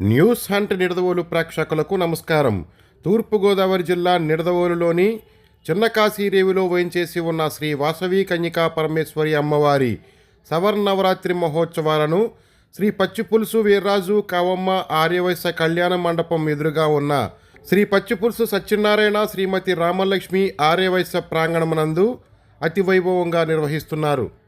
News hunt Nidadavolu ప్రేక్షకులకు నమస్కారం. తూర్పుగోదావరి జిల్లా నిడదవోలులోని చిన్న కాశీరేవిలో వేయించేసి ఉన్న శ్రీ వాసవి కన్యకా పరమేశ్వరి అమ్మవారి సవర్ణవరాత్రి మహోత్సవాలను శ్రీ పచ్చిపులుసు వీర్రాజు కావమ్మ ఆర్యవైశ్య కళ్యాణ మండపం ఎదురుగా ఉన్న శ్రీ పచ్చిపులుసు సత్యనారాయణ శ్రీమతి రామలక్ష్మి ఆర్యవైశ్య ప్రాంగణమునందు అతి వైభవంగా నిర్వహిస్తున్నారు.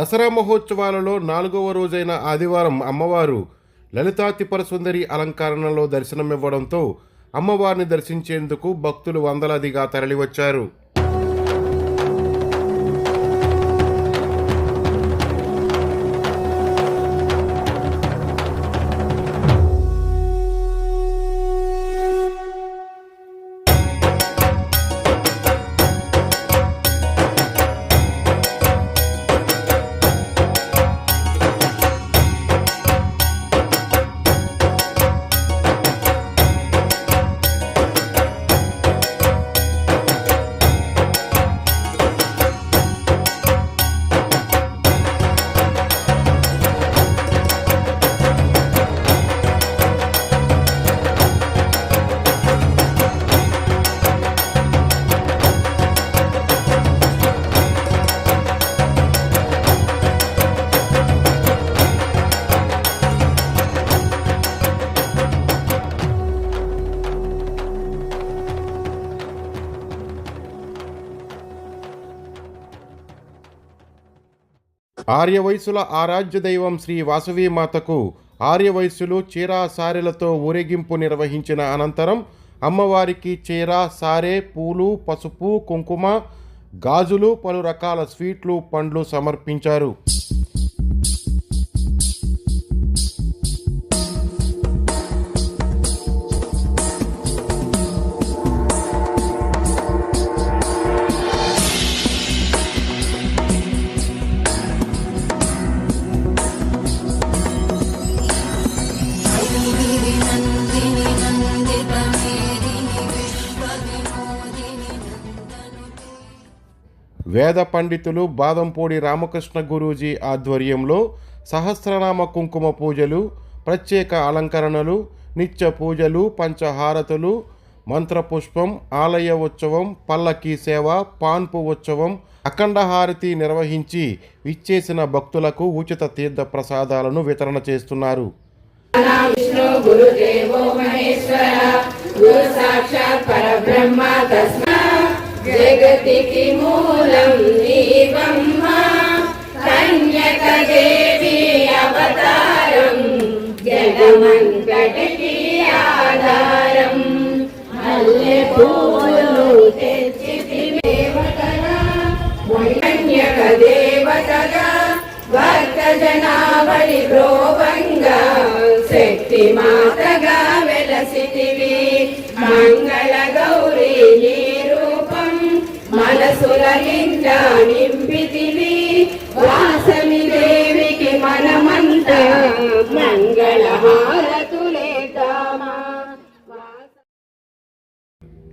దసరా మహోత్సవాలలో నాలుగవ రోజైన ఆదివారం అమ్మవారు లలితా త్రిపుర సుందరి అలంకరణలో దర్శనమివ్వడంతో అమ్మవారిని దర్శించేందుకు భక్తులు వందలాదిగా తరలివచ్చారు. ఆర్యవయసుల ఆరాధ్య దైవం శ్రీ వాసవి మాతకు చీరా సారెలతో ఊరేగింపు నిర్వహించిన అనంతరం అమ్మవారికి చీర సారె పూలు పసుపు కుంకుమ గాజులు పలు రకాల స్వీట్లు పండ్లు సమర్పించారు. వేద పండితులు బాదంపూడి రామకృష్ణ గురూజీ ఆధ్వర్యంలో సహస్రనామ కుంకుమ పూజలు ప్రత్యేక అలంకరణలు నిత్య పూజలు పంచహారతులు మంత్రపుష్పం ఆలయ ఉత్సవం పల్లకీ సేవ పాన్పు ఉత్సవం అఖండహారతి నిర్వహించి విచ్చేసిన భక్తులకు ఉచిత తీర్థ ప్రసాదాలను వితరణ చేస్తున్నారు. జగతికి మూలం నీవమ్మ. కన్యక దేవి అవతారం జగమంతటికి ఆధారం. మల్లె పూలు తెచ్చి కన్యక దేవతగా భక్త జనావళి ప్రోభంగా శక్తి మాతగా మనసుల నింపితివి వాసమి దేవికి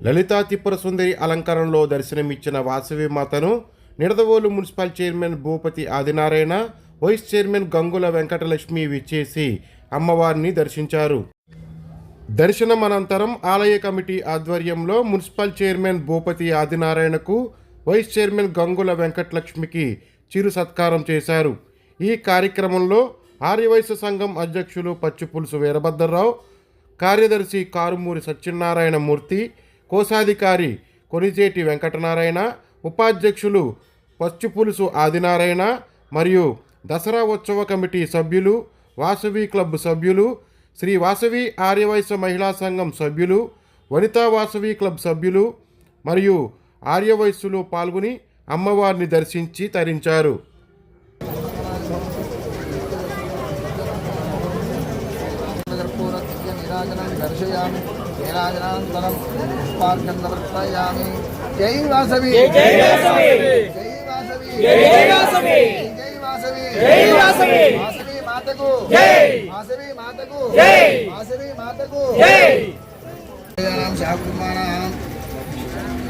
లలితా త్రిపుర సుందరి అలంకారంలో దర్శనమిచ్చిన వాసవి మాతను Nidadavolu municipal chairman Bhupathi Adinarayana vice chairman Gangula Venkatalakshmi విచ్చేసి అమ్మవారిని దర్శించారు. దర్శనం అనంతరం ఆలయ కమిటీ ఆధ్వర్యంలో మున్సిపల్ చైర్మన్ భూపతి ఆదినారాయణకు వైస్ చైర్మన్ గంగుల వెంకటలక్ష్మికి చిరు సత్కారం చేశారు. ఈ కార్యక్రమంలో ఆర్యవైశ్య సంఘం అధ్యక్షులు పచ్చిపులుసు వీరభద్రరావు కార్యదర్శి కారుమూరి సత్యనారాయణ మూర్తి కోశాధికారి కొనిజేటి వెంకటనారాయణ ఉపాధ్యక్షులు పచ్చిపులుసు ఆదినారాయణ మరియు దసరా ఉత్సవ కమిటీ సభ్యులు వాసవి క్లబ్ సభ్యులు శ్రీ వాసవి ఆర్యవైశ్య మహిళా సంఘం సభ్యులు వనితా వాసవి క్లబ్ సభ్యులు మరియు ఆర్యవయస్సులో పాల్గొని అమ్మవారిని దర్శించి తరించారు. దర్శయామి. మాతకు! మాతకు! మాతకు!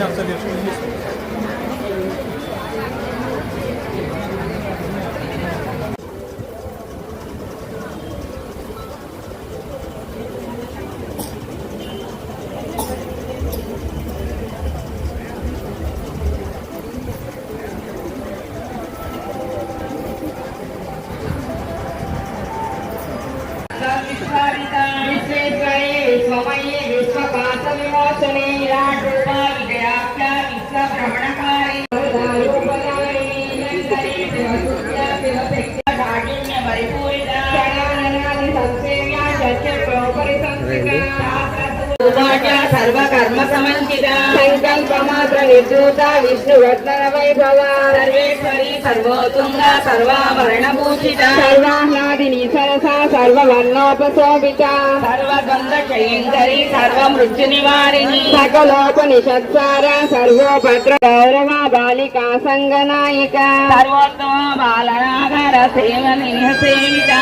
Для советского again. సర్వకర్మ సమంచిత సంకల్ప మాత్ర నిర్దూత విష్ణువర్ధన వైభవ సర్వేశ్వరి సర్వోతుంగ సర్వాభరణ భూషిత సర్వాహ్లాదిని సరస సర్వవర్ణోపశోభిత. సర్వగంధ క్షయంకరి సర్వ మృత్యు నివారిణి సకలోపనిషత్సార సర్వోపద్ర గౌరవ బాలికా సంగనాయిక సర్వోత్తమ బాలనాగర సేవని సేవిత.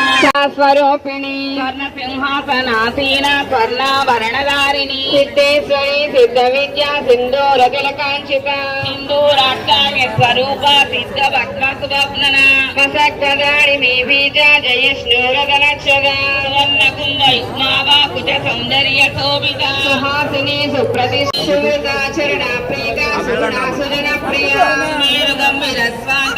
స్వరూపిణి స్వర్ణ సింహాసనాసీన స్వర్ణాభరణధారిణి సిద్ధేశ్వరి సిద్ధ విద్య సింధూర తిలకాంక్షిత సింధూరాష్టామి స్వరూప సిద్ధ భక్త సుభగ్నన కసక్తదారిణి బీజ జయశ్నూరగలక్షద సువర్ణ కుంభ యుగ్మావా కుజ సౌందర్య శోభిత. సుహాసిని సుప్రతిష్ఠిత చరణ ప్రీత సుగుణ సుజన ప్రియ. మీరు గంభీర స్వాంత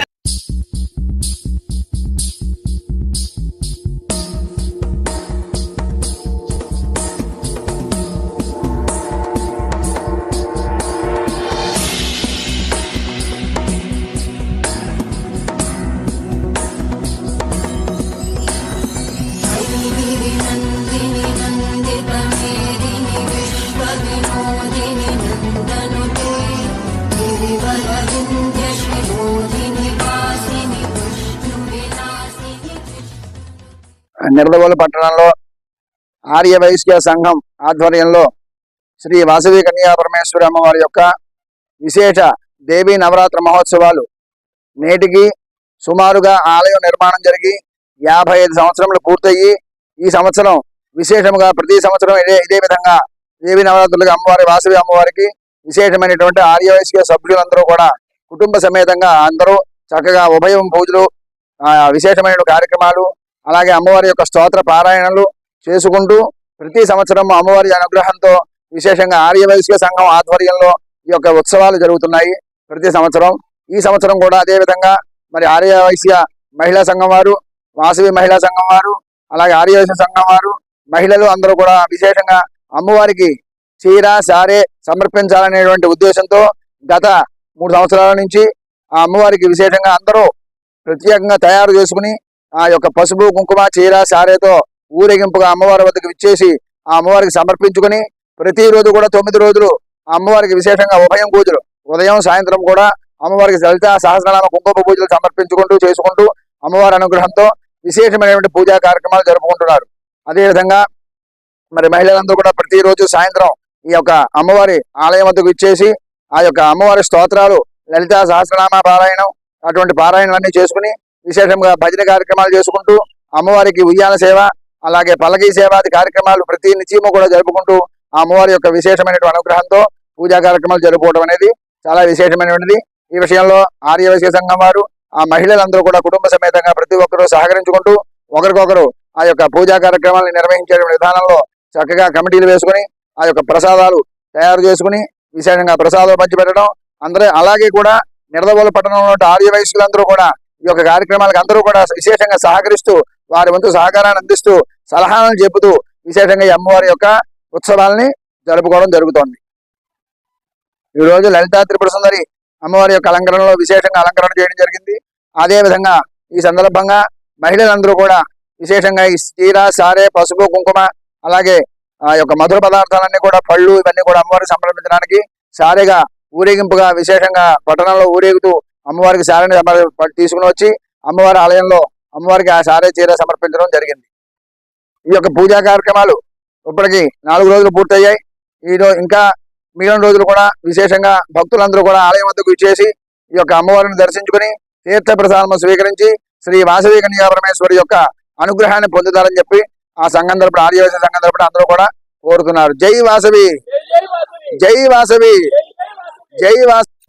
నిడదవోలు పట్టణంలో ఆర్య వైశ్య సంఘం ఆధ్వర్యంలో శ్రీ వాసవి కన్యా పరమేశ్వరి అమ్మవారి యొక్క విశేష దేవీ నవరాత్ర మహోత్సవాలు. నేటికి సుమారుగా ఆలయం నిర్మాణం జరిగి యాభై ఐదు సంవత్సరములు పూర్తయ్యి ఈ సంవత్సరం విశేషముగా ప్రతి సంవత్సరం ఇదే ఇదే విధంగా దేవీ నవరాత్రులుగా అమ్మవారి వాసవి అమ్మవారికి విశేషమైనటువంటి ఆర్య వైశ్య సభ్యులందరూ కూడా కుటుంబ సమేతంగా అందరూ చక్కగా ఉభయం పూజలు ఆ, విశేషమైన కార్యక్రమాలు అలాగే అమ్మవారి యొక్క స్తోత్ర పారాయణలు చేసుకుంటూ ప్రతి సంవత్సరం అమ్మవారి అనుగ్రహంతో విశేషంగా ఆర్య వైశ్య సంఘం ఆధ్వర్యంలో ఈ యొక్క ఉత్సవాలు జరుగుతున్నాయి ప్రతి సంవత్సరం. ఈ సంవత్సరం కూడా అదేవిధంగా మరి ఆర్య వైశ్య మహిళా సంఘం వారు వాసవి మహిళా సంఘం వారు అలాగే ఆర్య వైశ్య సంఘం వారు మహిళలు అందరూ కూడా విశేషంగా అమ్మవారికి చీర సారే సమర్పించాలనేటువంటి ఉద్దేశంతో గత మూడు సంవత్సరాల నుంచి ఆ అమ్మవారికి విశేషంగా అందరూ ప్రత్యేకంగా తయారు చేసుకుని ఆ యొక్క పసుపు కుంకుమ చీర సారేతో ఊరేగింపుగా అమ్మవారి వద్దకు విచ్చేసి ఆ అమ్మవారికి సమర్పించుకుని ప్రతిరోజు కూడా తొమ్మిది రోజులు ఆ అమ్మవారికి విశేషంగా ఉభయం పూజలు. ఉదయం సాయంత్రం కూడా అమ్మవారికి లలిత సహస్రనామ కుంకుమ పూజలు సమర్పించుకుంటూ చేసుకుంటూ అమ్మవారి అనుగ్రహంతో విశేషమైనటువంటి పూజా కార్యక్రమాలు జరుపుకుంటున్నారు. అదేవిధంగా మరి మహిళలందరూ కూడా ప్రతిరోజు సాయంత్రం ఈ యొక్క అమ్మవారి ఆలయం వద్దకు ఇచ్చేసి ఆ యొక్క అమ్మవారి స్తోత్రాలు లలితా సహస్రనామ పారాయణం అటువంటి పారాయణలన్నీ చేసుకుని విశేషంగా భజన కార్యక్రమాలు చేసుకుంటూ అమ్మవారికి ఉయ్యాల సేవ అలాగే పల్లకి సేవాది కార్యక్రమాలు ప్రతి నిత్యము కూడా జరుపుకుంటూ ఆ అమ్మవారి యొక్క విశేషమైనటువంటి అనుగ్రహంతో పూజా కార్యక్రమాలు జరుపుకోవడం అనేది చాలా విశేషమైనటువంటిది. ఈ విషయంలో ఆర్యవైశ్య సంఘం వారు ఆ మహిళలందరూ కూడా కుటుంబ సమేతంగా ప్రతి ఒక్కరూ సహకరించుకుంటూ ఒకరికొకరు ఆ యొక్క పూజా కార్యక్రమాలను నిర్వహించే విధానంలో చక్కగా కమిటీలు వేసుకుని ఆ యొక్క ప్రసాదాలు తయారు చేసుకుని విశేషంగా ప్రసాదాలు పంచిపెట్టడం అందరూ అలాగే కూడా నిడదవోలు పట్టణంలో ఆర్యవైశ్యులందరూ కూడా ఈ యొక్క కార్యక్రమాలకు అందరూ కూడా విశేషంగా సహకరిస్తూ వారి వంతు సహకారాన్ని అందిస్తూ సలహాలను చెబుతూ విశేషంగా ఈ అమ్మవారి యొక్క ఉత్సవాల్ని జరుపుకోవడం జరుగుతోంది. ఈ రోజు లలితా త్రిపుర సుందరి అమ్మవారి యొక్క అలంకరణలో విశేషంగా అలంకరణ చేయడం జరిగింది. అదే విధంగా ఈ సందర్భంగా మహిళలందరూ కూడా విశేషంగా ఈ చీర సారే పసుపు కుంకుమ అలాగే ఆ యొక్క మధుర పదార్థాలన్నీ కూడా పళ్ళు ఇవన్నీ కూడా అమ్మవారికి సమర్పించడానికి సారేగా ఊరేగింపుగా విశేషంగా పట్టణంలో ఊరేగుతూ అమ్మవారికి సారని సమర్- తీసుకుని వచ్చి అమ్మవారి ఆలయంలో అమ్మవారికి ఆ సారే చీర సమర్పించడం జరిగింది. ఈ యొక్క పూజా కార్యక్రమాలు ఇప్పటికి నాలుగు రోజులు పూర్తయ్యాయి. ఈ ఇంకా మిగిలిన రోజులు కూడా విశేషంగా భక్తులందరూ కూడా ఆలయం వద్దకు ఇచ్చేసి ఈ యొక్క అమ్మవారిని దర్శించుకుని తీర్థ ప్రసాదము స్వీకరించి శ్రీ వాసవి కన్యా పరమేశ్వరి యొక్క అనుగ్రహాన్ని పొందుతారని చెప్పి ఆ సంఘం తరపున ఆర్యవేశ సంఘం తరపున అందరూ కూడా కోరుతున్నారు. జై వాసవి! జై వాసవి! జై వాసవి!